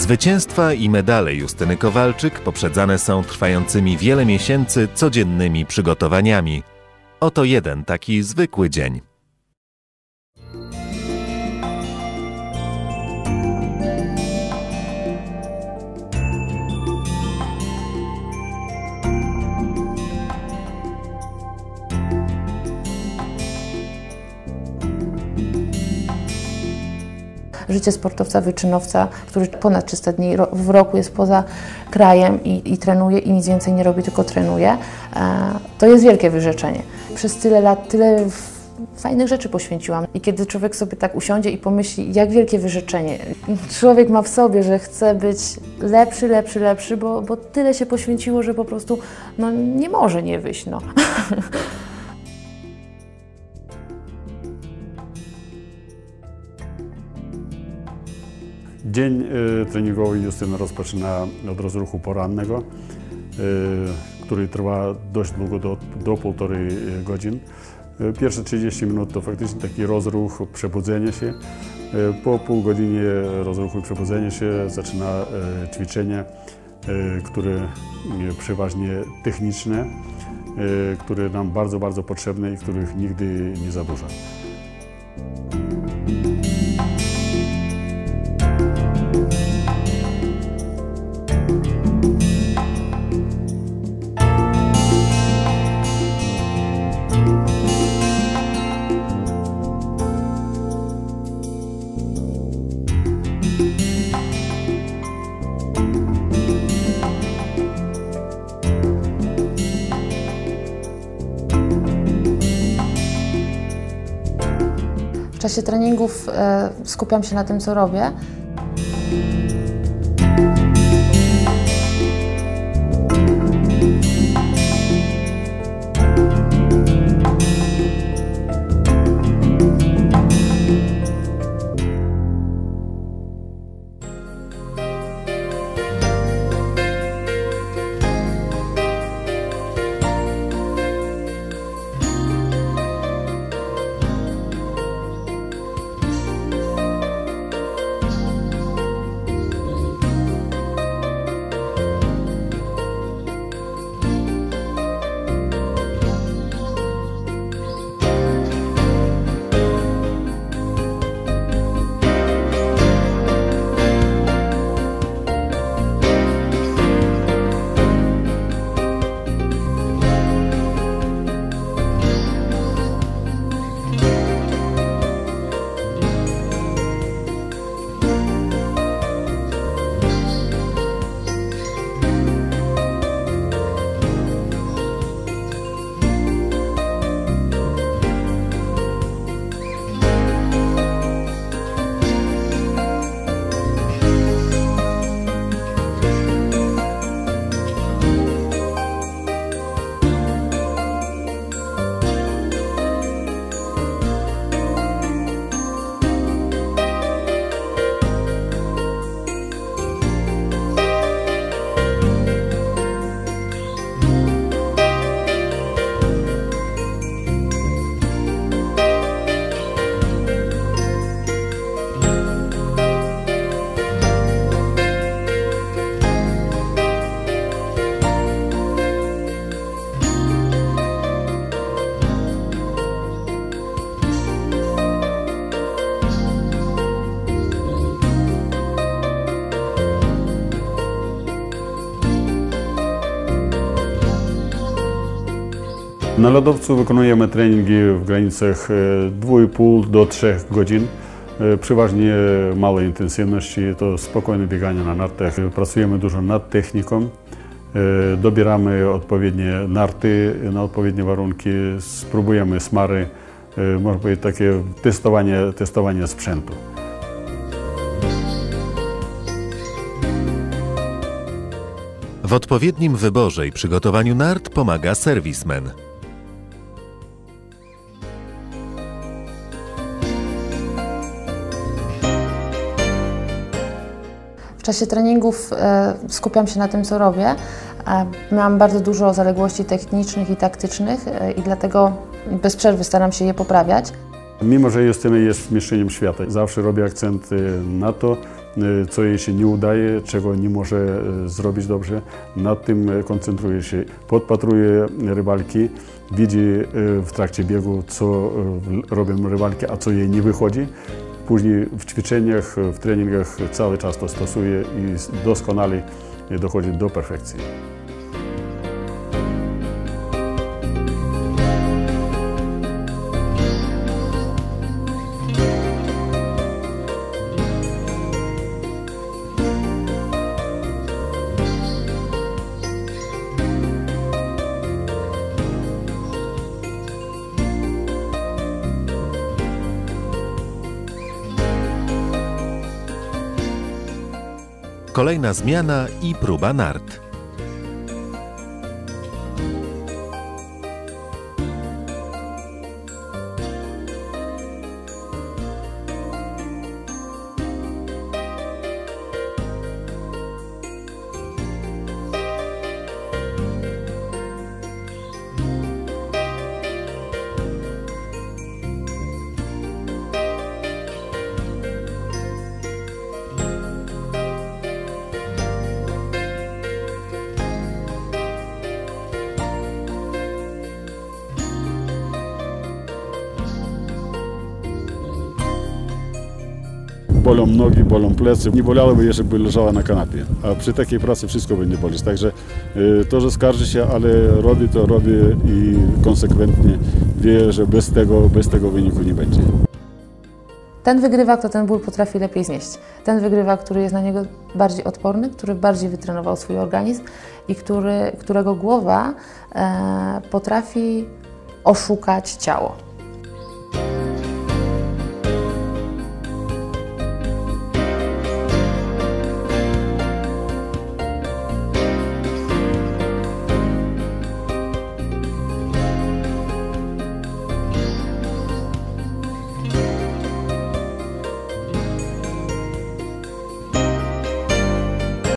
Zwycięstwa i medale Justyny Kowalczyk poprzedzane są trwającymi wiele miesięcy codziennymi przygotowaniami. Oto jeden taki zwykły dzień. Życie sportowca, wyczynowca, który ponad 300 dni w roku jest poza krajem i, i trenuje i nic więcej nie robi, tylko trenuje, e, to jest wielkie wyrzeczenie. Przez tyle lat tyle fajnych rzeczy poświęciłam i kiedy człowiek sobie tak usiądzie i pomyśli, jak wielkie wyrzeczenie człowiek ma w sobie, że chce być lepszy, lepszy, lepszy, bo, bo tyle się poświęciło, że po prostu no, nie może nie wyjść. No. Dzień e, treningowy Justyna rozpoczyna od rozruchu porannego, e, który trwa dość długo, do, do półtorej e, godzin. Pierwsze 30 minut to faktycznie taki rozruch, przebudzenie się. Po pół godzinie rozruchu i przebudzenia się zaczyna ćwiczenie, które przeważnie techniczne, które nam bardzo, bardzo potrzebne i których nigdy nie za W czasie treningów e, skupiam się na tym, co robię. Na lodowcu wykonujemy treningi w granicach e, 2,5 do 3 godzin. E, Przeważnie małej intensywności, to spokojne bieganie na nartach. E, Pracujemy dużo nad techniką. E, Dobieramy odpowiednie narty na odpowiednie warunki, spróbujemy smary, e, można powiedzieć takie testowanie, testowanie sprzętu. W odpowiednim wyborze i przygotowaniu nart pomaga serwismen. W czasie treningów e, skupiam się na tym, co robię. E, Mam bardzo dużo zaległości technicznych i taktycznych e, i dlatego bez przerwy staram się je poprawiać. Mimo, że Justyna jest mistrzynią świata, zawsze robię akcent na to, co jej się nie udaje, czego nie może zrobić dobrze. Nad tym koncentruje się, podpatruje rywalki, widzi w trakcie biegu, co robią rywalki, a co jej nie wychodzi. Później w ćwiczeniach, w treningach cały czas to stosuje i doskonale dochodzi do perfekcji. Kolejna zmiana i próba nart. Bolą nogi, bolą plecy. Nie bolałoby jej, żeby leżała na kanapie. A przy takiej pracy wszystko będzie boleć. Także y, to, że skarży się, ale robi to, robi i konsekwentnie wie, że bez tego, bez tego wyniku nie będzie. Ten wygrywa, kto ten ból potrafi lepiej znieść. Ten wygrywa, który jest na niego bardziej odporny, który bardziej wytrenował swój organizm i który, którego głowa e, potrafi oszukać ciało.